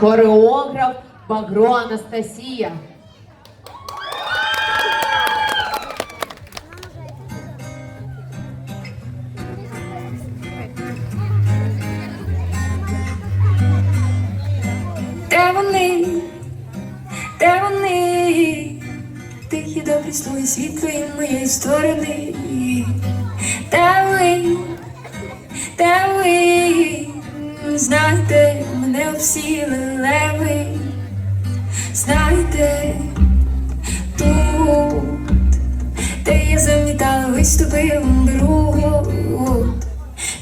хореограф Багро Анастасія. Де вони, де вони, тихі добрі слуги світлої моєї сторони. Де ви, де ви, знаєте, мене обсіли леви, знаєте, тут, де я замітала, виступив беру.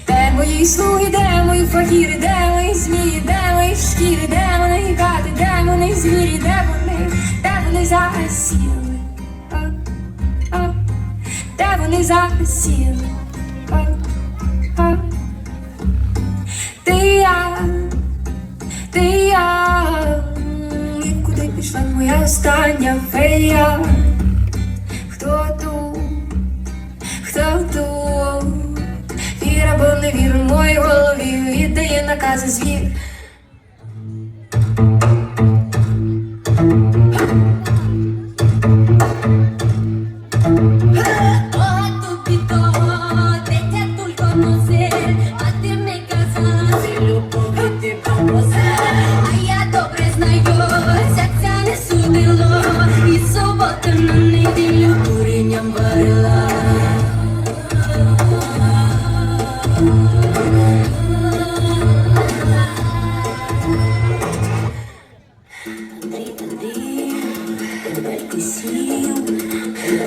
Де мої слуги, де мої факіри, де мої змії, де мої шкіри, де вони кати, де вони звірі, де вони, де вони засіли, де вони засіли, моя остання фея? Хто тут? Хто тут? Віра, бо не віра в моїй голові віддає накази звір. О,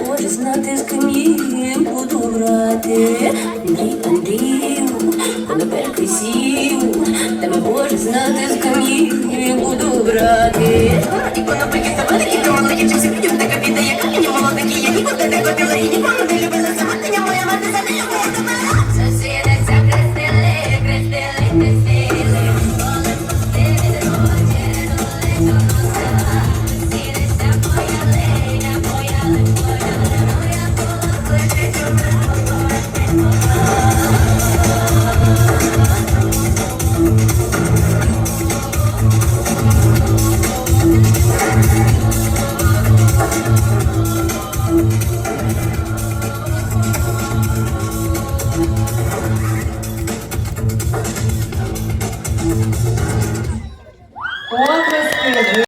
Хоче знати, з ким буду грати. Андрій, Андрію, коли перекресів, та ми може знати, з ким буду грати. І воно прикисувати, і думала, чи чимсь людям така біда, яка мені молодики, я нікуди не ходила, і нікому не любила. Wonderful.